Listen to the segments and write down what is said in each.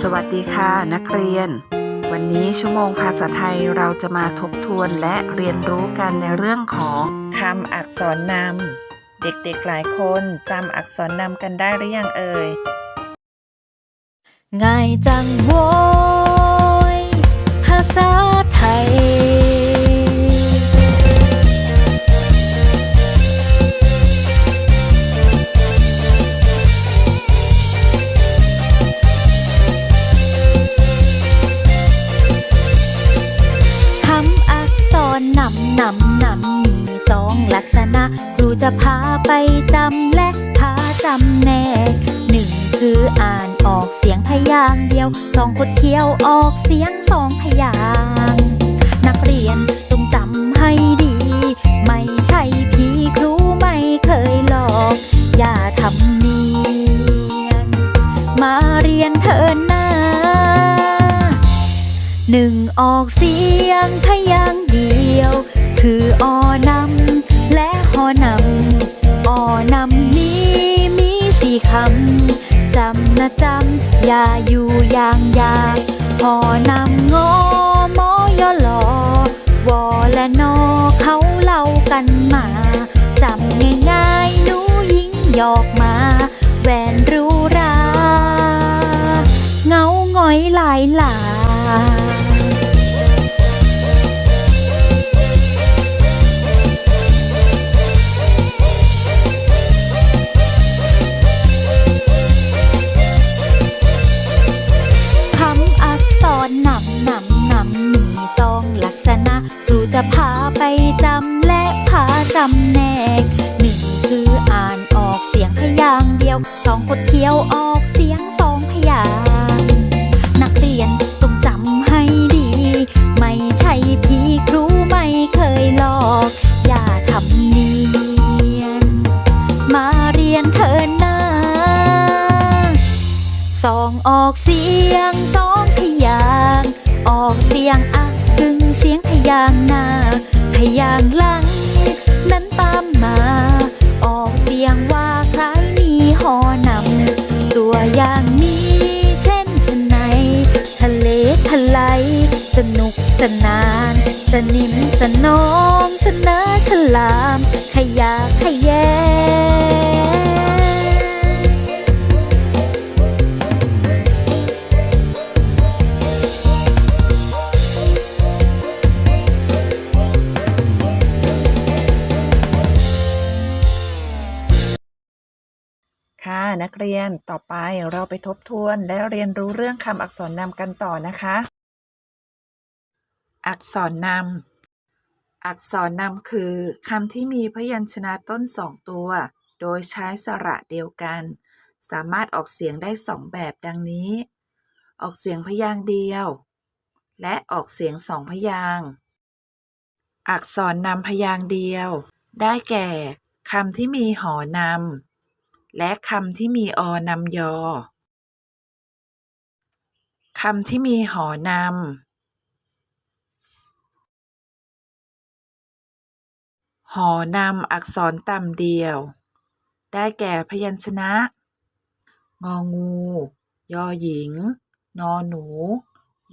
สวัสดีค่ะนักเรียน วันนี้ชั่วโมงภาษาไทยเราจะมาทบทวนและเรียนรู้กันในเรื่องของคำอักษรนำเด็กๆหลายคนจำอักษรนำกันได้หรือยังเอ่ย ง่ายจังโว้ยภาษาูจะพาไปจำและพาจำแนกหนึ่งคืออ่านออกเสียงพยางค์เดียวสองคดเคี้ยวออกเสียงสองพยางค์นักเรียนจงจำให้ดี ไม่ใช่พี่ครูไม่เคยหลอก อย่าทำเนียน มาเรียนเถินนะหนึ่งออกเสียงพยางค์เดียว คืออนำ อนำอ่อนำนี้มีสี่คำ จำนะจำ อย่าอยู่อย่างยากหอนำงอมอยอลอวอและนอเขาเล่ากันมา จำง่ายๆหนูยิงหยอกมาแหวนรู้รา เงาหงอยหลายหลา อง สนาน สนิมสนองสนาฉลาม ขยะขยแยงค่ะนักเรียนต่อไปเราไปทบทวนและเรียนรู้เรื่องคำอักษรนำกันต่อนะคะ อักษรนำ อักษรนำคือคำที่มีพยัญชนะต้นสองตัว โดยใช้สระเดียวกัน สามารถออกเสียงได้สองแบบดังนี้ ออกเสียงพยางค์เดียว และออกเสียงสองพยางค์อักษรนำพยางค์เดียว ได้แก่คำที่มีหอนำและคำที่มีอนำยอคำที่มีหอนำ หอนำอักษรต่ำเดียว ได้แก่พยัญชนะ งองู ยอหญิง นอหนู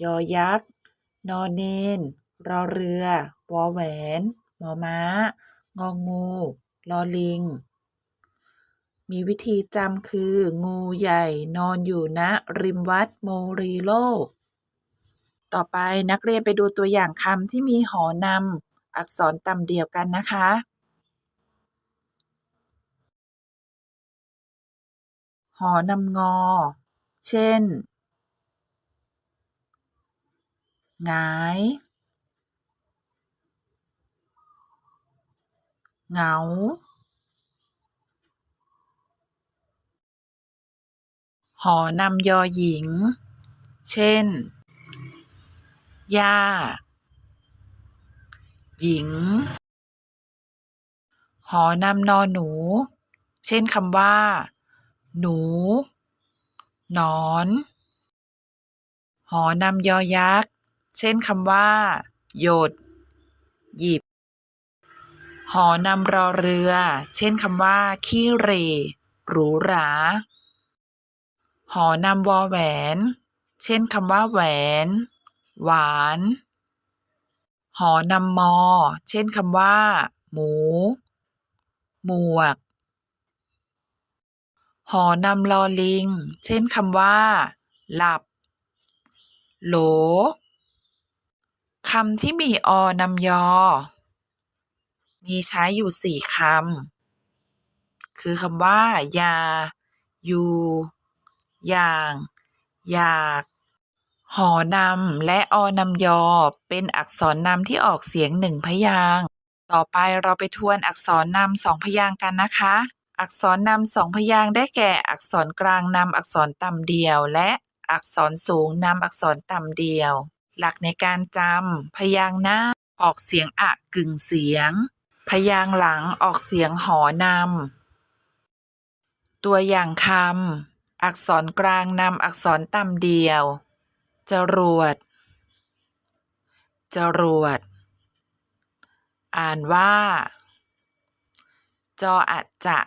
ยอยักษ์ นอเนน รอเรือ วอแหวน มอม้า งองู ลอลิง มีวิธีจำคือ งูใหญ่นอนอยู่ณริมวัดโมรีโลก ต่อไปนักเรียนไปดูตัวอย่างคำที่มีหอนำ อักษรต่ำเดียวกันนะคะ หอนำงอ เช่น งาย เหงา หอนำยอหญิง เช่น ย่า หญิง หอนำนอหนู เช่นคำว่า หนู หนอน หอนำยอยักษ์ เช่นคำว่า หยด หยิบ หอนำรอเรือ เช่นคำว่า ขี้เรหรูหรา หอนำวอแหวน เช่นคำว่า แหวน หวาน หอนำมอ เช่นคำว่า หมู หมวก หอนำลอลิง เช่นคำว่า หลับ โหลคำที่มีอนำยอ มีใช้อยู่สี่คำ คือคำว่า ยายูอย่าง อยาก หอนำและอนำยอ เป็นอักษรนำที่ออกเสียงหนึ่งพยางค์ต่อไปเราไปทวนอักษรนำสองพยางค์กันนะคะ อักษรนำสองพยางค์ได้แก่อักษรกลางนำอักษรต่ำเดียว และอักษรสูงนำอักษรต่ำเดียว หลักในการจำพยางค์หน้าออกเสียงอะกึ่งเสียง พยางค์หลังออกเสียงหอนำตัวอย่างคำอักษรกลางนำอักษรต่ำเดียว จรวด จรวด อ่านว่า จออัจจะ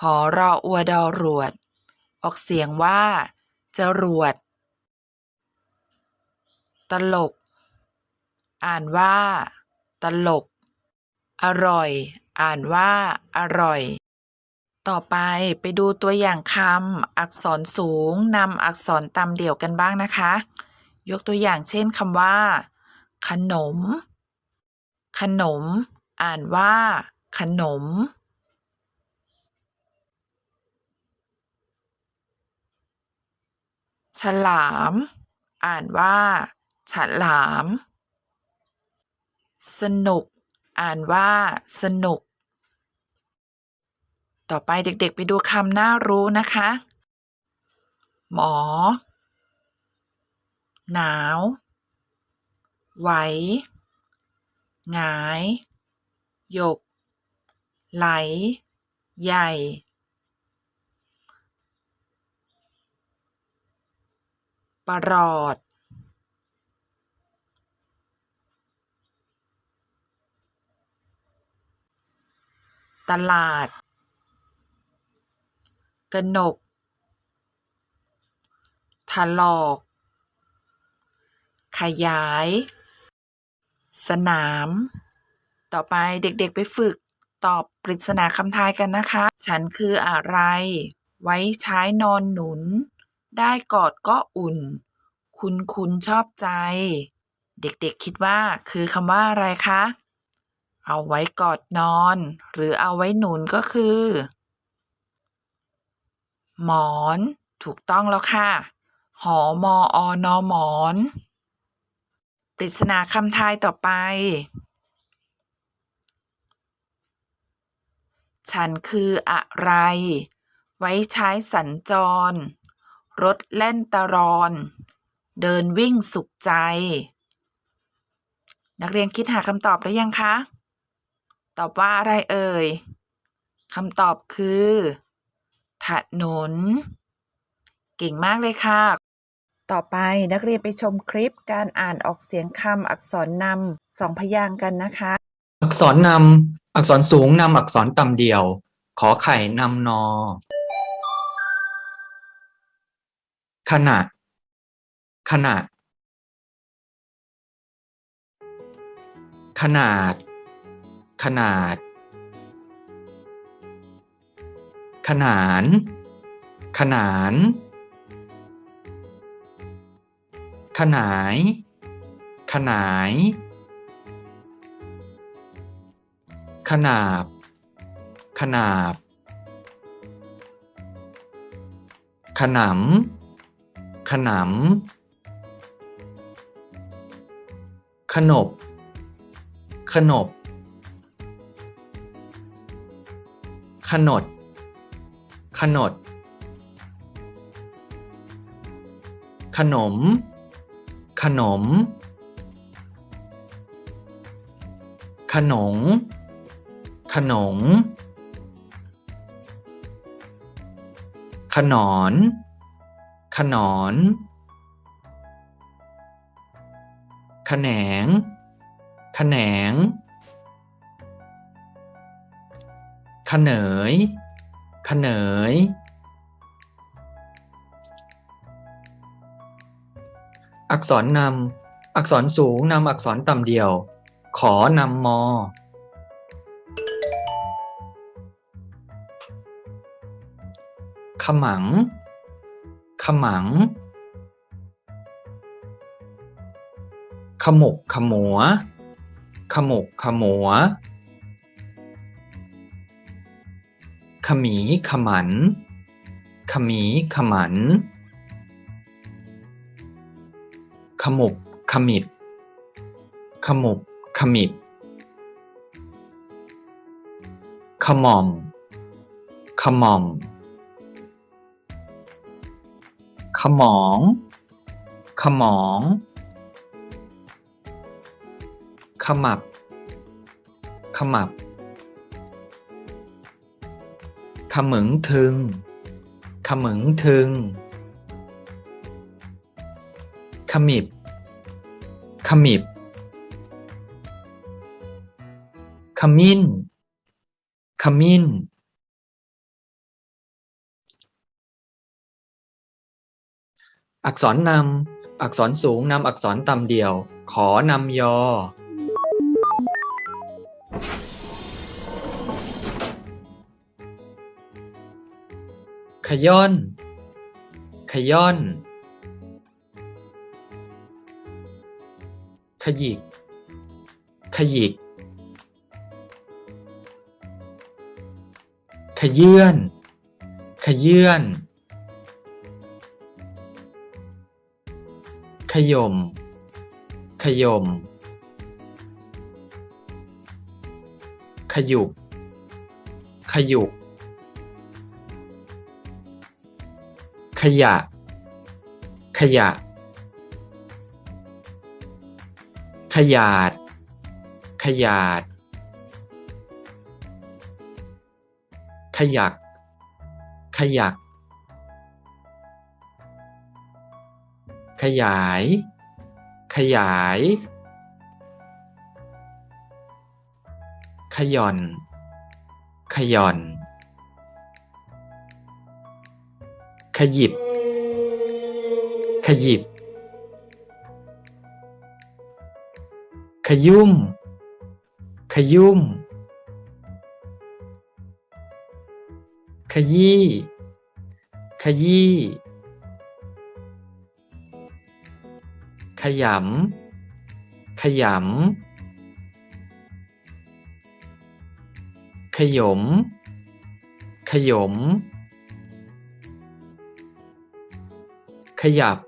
หอรออวดอรวด ออกเสียงว่า จรวด ตลก อ่านว่า ตลก อร่อย อ่านว่า อร่อย ต่อไปไปดูตัวอย่างคำอักษรสูงนำอักษรต่ำเดี่ยวกันบ้างนะคะ ยกตัวอย่างเช่นคำว่า ขนม ขนม อ่านว่า ขนม ฉลาม อ่านว่า ฉลาม สนุก อ่านว่า สนุก ต่อไปเด็กๆ ไปดูคำน่ารู้นะคะ หมอ หนาว ไหว หงาย หยก ไหล ใหญ่ ประหลอด ตลาด กระหนก ถลอก ขยาย สนาม ต่อไปเด็กๆไปฝึกตอบปริศนาคำทายกันนะคะ ฉันคืออะไร ไว้ใช้นอนหนุน ได้กอดก็อุ่น คุณคุณชอบใจ เด็กๆคิดว่าคือคำว่าอะไรคะ เอาไว้กอดนอน หรือเอาไว้หนุนก็คือ หมอน ถูกต้องแล้วค่ะ หอมออนอหมอน ปริศนาคำทายต่อไป ฉันคืออะไร ไว้ใช้สัญจร รถแล่นตะรอน เดินวิ่งสุขใจ นักเรียนคิดหาคำตอบหรือยังคะ ตอบว่าอะไรเอ่ยคำตอบคือ ถนน เก่งมากเลยค่ะ ต่อไปนักเรียนไปชมคลิปการอ่านออกเสียงคำอักษรนำสองพยางค์กันนะคะ อักษรนำอักษรสูงนำอักษรต่ำเดี่ยว ขอไข่นำนอ ขณะ ขณะ ขนาด ขนาด ขนาน ขนาน ขนาย ขนาย ขนาบ ขนาบ ขนำ ขนำ ขนบ ขนบ ขนด ขนด ขนม ขนม ขนง ขนง ขนอน ขนอนขแขนงขแขนงขเนย ขเนยอักษรนำอักษรสูงนำอักษรต่ำเดียว ขอนำมอ ขมัง ขมัง ขมุกขมัว ขมุกขมัวขมี ขมีขมัน ขมีขมัน ขมุบขมิบ ขมุบขมิบ ขมอม ขมอม ขมอง ขมอง ขมับ ขมับ มึงทึง ขมึงทึง ขมิบ ขมิบ ขมิ้น ขมิ้น อักษรนำ อักษรสูงนำอักษรต่ำเดียว ขอนำยอ ขย่อน ขย่อน ขยิก ขยิก ขยื่น ขยื่น ขยม ขยม ขยุก ขยุก ขยะ ขยะ ขยาด ขยาด ขยัก ขยัก ขยาย ขยาย ขย่อน ขย่อน ขยิบ ขยิบ ขยุ่ม ขยุ่ม ขยี้ ขยี้ ขยำ ขยำ ขยม ขยมขยั ขยับ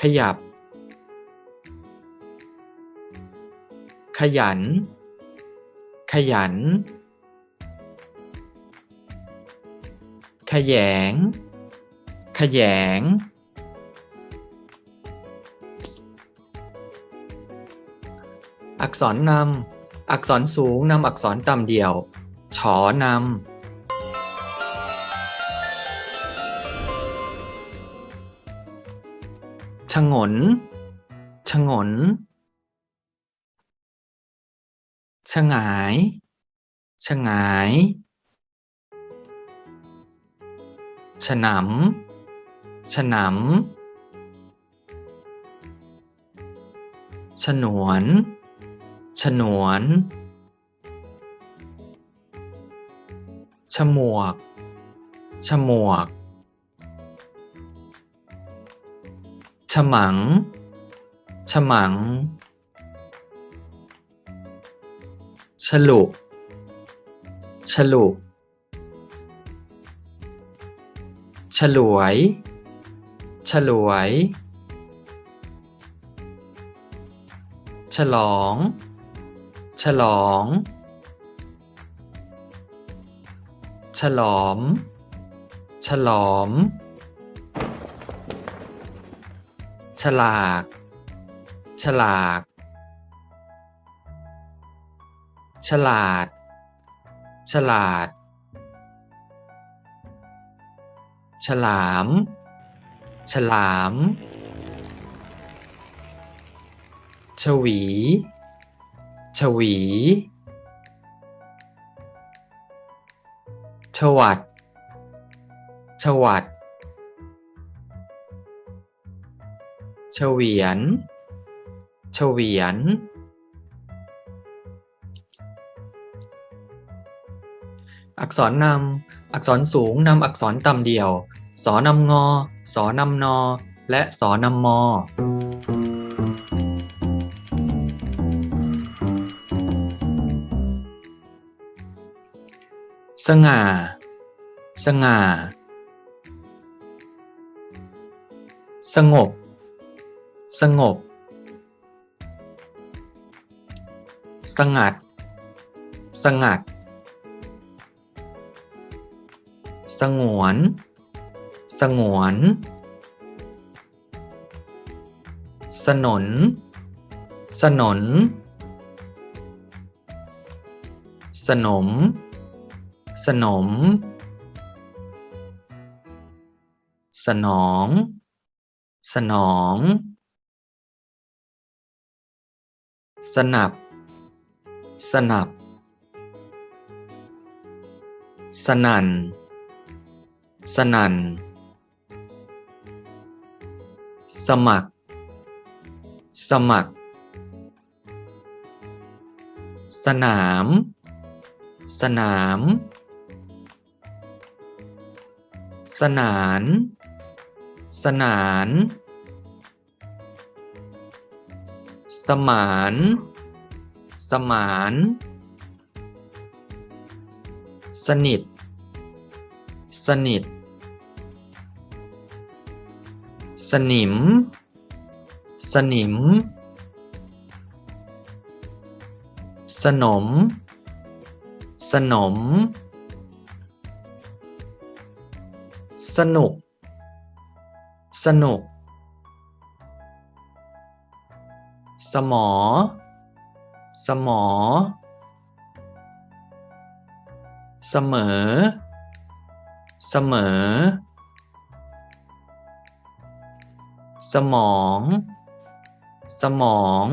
ขยับ ขยัน ขยัน ขยง ขยง อักษรนำ อักษรสูงนำอักษรต่ำเดียว ฉอนำ ฉงน ฉงน ฉงาย ฉงาย ฉนำ ฉนำ ฉนวน ฉนวน ฉมวก ฉมวก ฉมัง ฉมัง ฉลุ ฉลุ ฉลวย ฉลวย ฉลอง ฉลอง ฉลอม ฉลอม ฉลาก ฉลาก ฉลาด ฉลาด ฉลาม ฉลามฉวีฉวีฉวัดฉวัด เฉวียน เฉวียน อักษรนำ อักษรสูงนำอักษรต่ำเดี่ยว สอนำงอ สอนำนอ และสอนำมอสง่า สง่า สงบ สงบ สงัด สงัด สงวน สงวน สนน สนน สนม สนม สนอง สนอง สนับ สนับ สนัน สนัน สมัคร สมัคร สนาม สนาม สนาน สนาน สมาน สมาน สนิท สนิท สนิม สนิม สนม สนม สนุก สนุก สมอ สมอ เสมอ เสมอ สมอง สมอง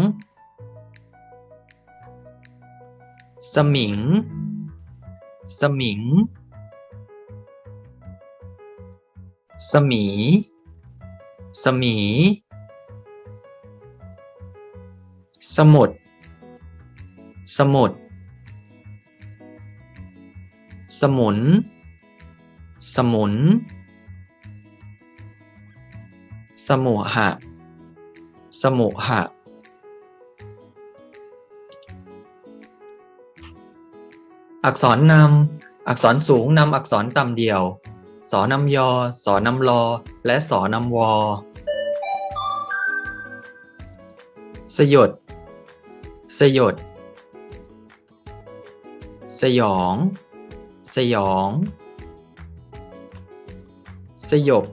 สมิง สมิง สมี สมี สมุด สมุด สมุน สมุน สมุหะ สมุหะ อักษรนำ อักษรสูงนำอักษรต่ำเดี่ยว สอนำยอ สอนำลอ และสอนำวอสยด สยด สยอง สยอง สยบ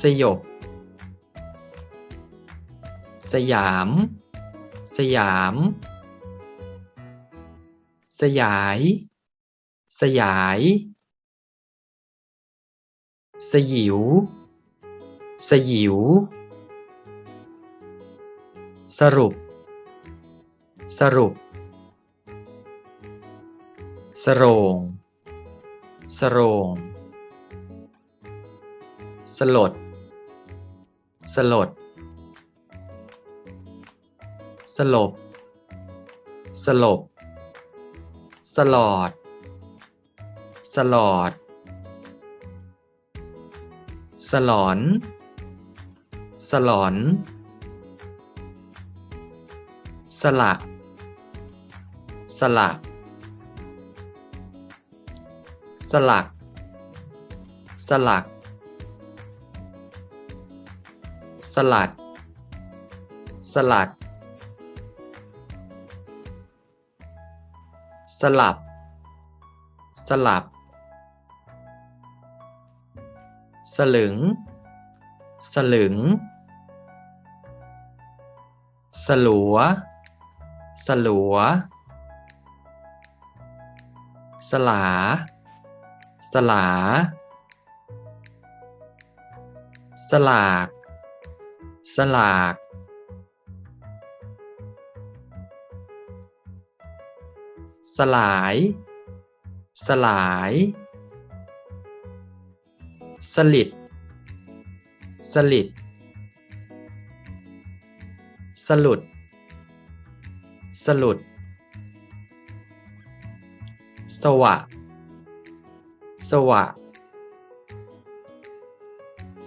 สยบ สยาม สยาม สยาย สยาย สยิว สยิว สรุป สรุปสโรงสโรงสลด สลด สลบ สลบ สลอด สลอด สลอน สลอน สละ สละสลัก สลัก สลัด สลัด สลับ สลับ สลึง สลึง สลัว สลัว สลา สลา สลาก สลาก สลาย สลาย สลิด สลิด สลุด สลุด สวะ สวะ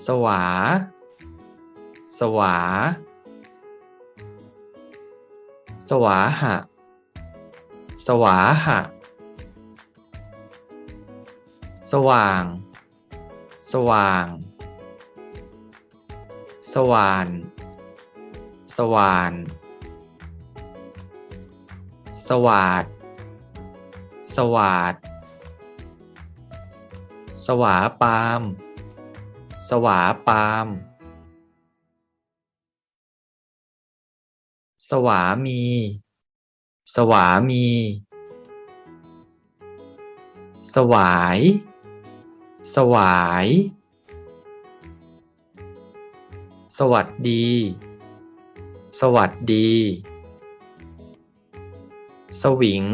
สวา สวา สวาหะ สวาหะ สว่าง สว่าง สว่าน สว่าน สวาด สวาดสวาปาม สวาปาม สวามี สวามี สวาย สวาย สวัสดี สวัสดี สวิง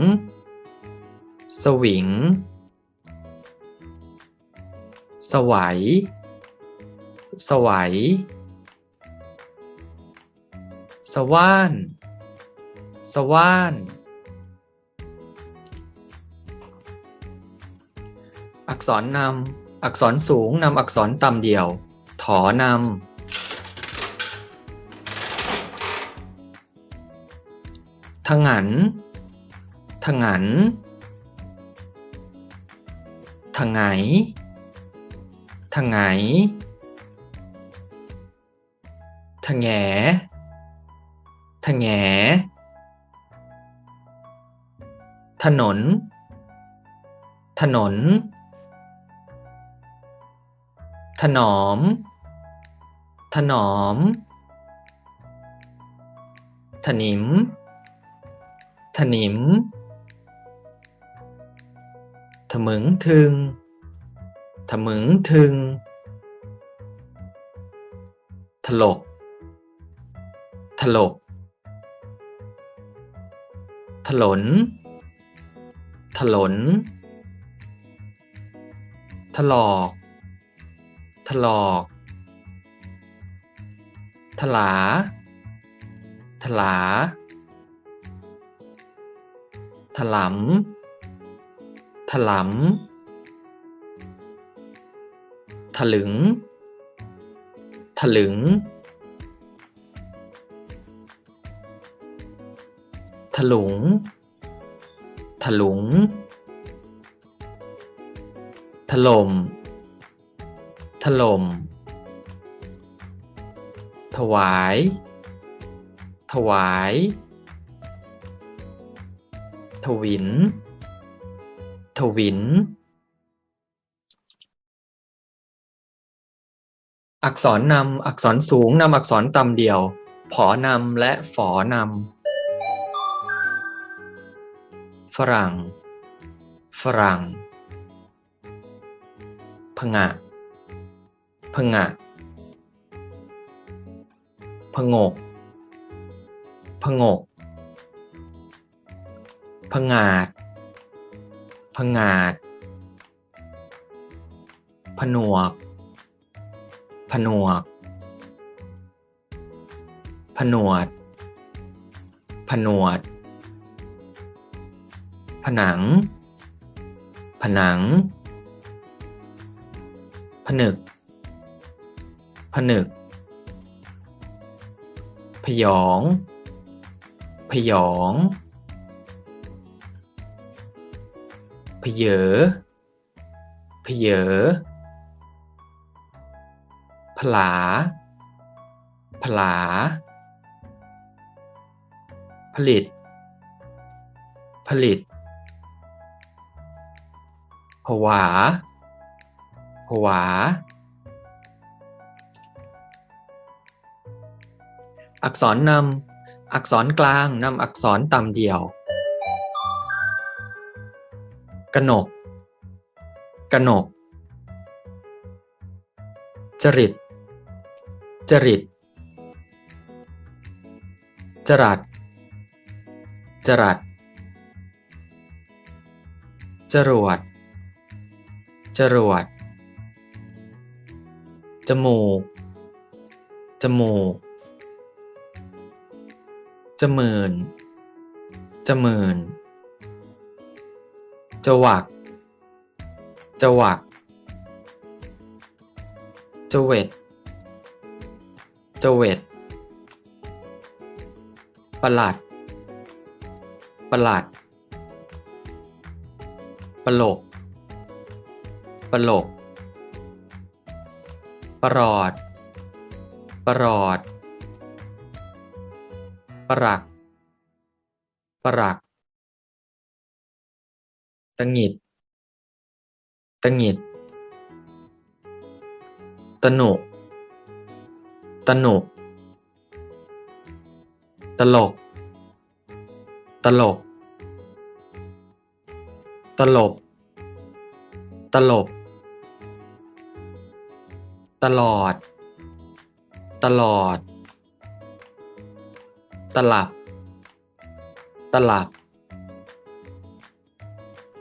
สวิง สวัย สวัย สว่าน สว่าน อักษรนำ อักษรสูงนำอักษรต่ำเดี่ยว ถอนำทงันทงัน ทะไงทะไงทะแหงทะแหงถนน ถนน ถนอม ถนอม ถนิม ถนิม ถมึงถึง ถมึงถึง ถลก ถลก ถลน ถลน ถลอก ถลอก ถลา ถลา ถลำ ถลำถลึง ถลึง ถลุง ถลุง ถล่ม ถล่ม ถวาย ถวาย ถวิน ถวินอักษรนำอักษรสูงนำอักษรต่ำเดี่ยว ผอนำและฝอนำฝรั่ง ฝรั่งผงะผงะผงกผงกผงาด ผงาด ผนวก ผนวก ผนวด ผนวด ผนัง ผนัง ผนึก ผนึก พยอง พยอง พเยอพเยอผลา ผลา ผลิต ผลิต ผวา ผวา อักษรนำ อักษรกลางนำอักษรต่ำเดี่ยว กนก กนก จริต จริต จรัสจรัสจรวด จรวด จมูก จมูก จมื่น จมื่น จวัก จวัก จเวทจเวทประหลัด ประหลัด ประโลก ประโลก ประหลอด ประหลอด ประหลัก ประหลัก ตะหงิดตะหงิดตนุกตนุกตลก ตลก ตลบ ตลบ ตลอด ตลอด ตลับ ตลับ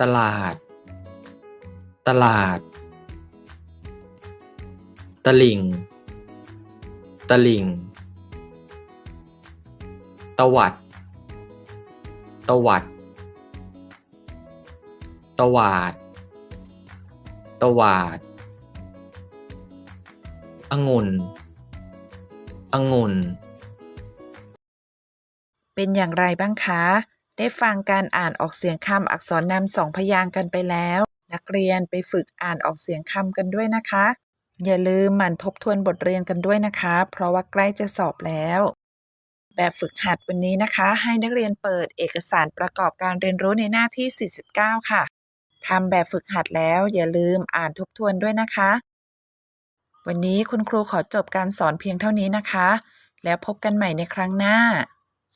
ตลาด ตลาด ตลิ่ง ตลิ่ง ตวัด ตวัด ตวาด ตวาด องุ่น องุ่น เป็นอย่างไรบ้างคะ ได้ฟังการอ่านออกเสียงคำอักษรนำสองพยางค์กันไปแล้ว นักเรียนไปฝึกอ่านออกเสียงคำกันด้วยนะคะ อย่าลืมหมั่นทบทวนบทเรียนกันด้วยนะคะ เพราะว่าใกล้จะสอบแล้ว แบบฝึกหัดวันนี้นะคะ ให้นักเรียนเปิดเอกสารประกอบการเรียนรู้ในหน้าที่ 49 ค่ะทำแบบฝึกหัดแล้วอย่าลืมอ่านทบทวนด้วยนะคะ วันนี้คุณครูขอจบการสอนเพียงเท่านี้นะคะ แล้วพบกันใหม่ในครั้งหน้า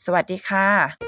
สวัสดีค่ะ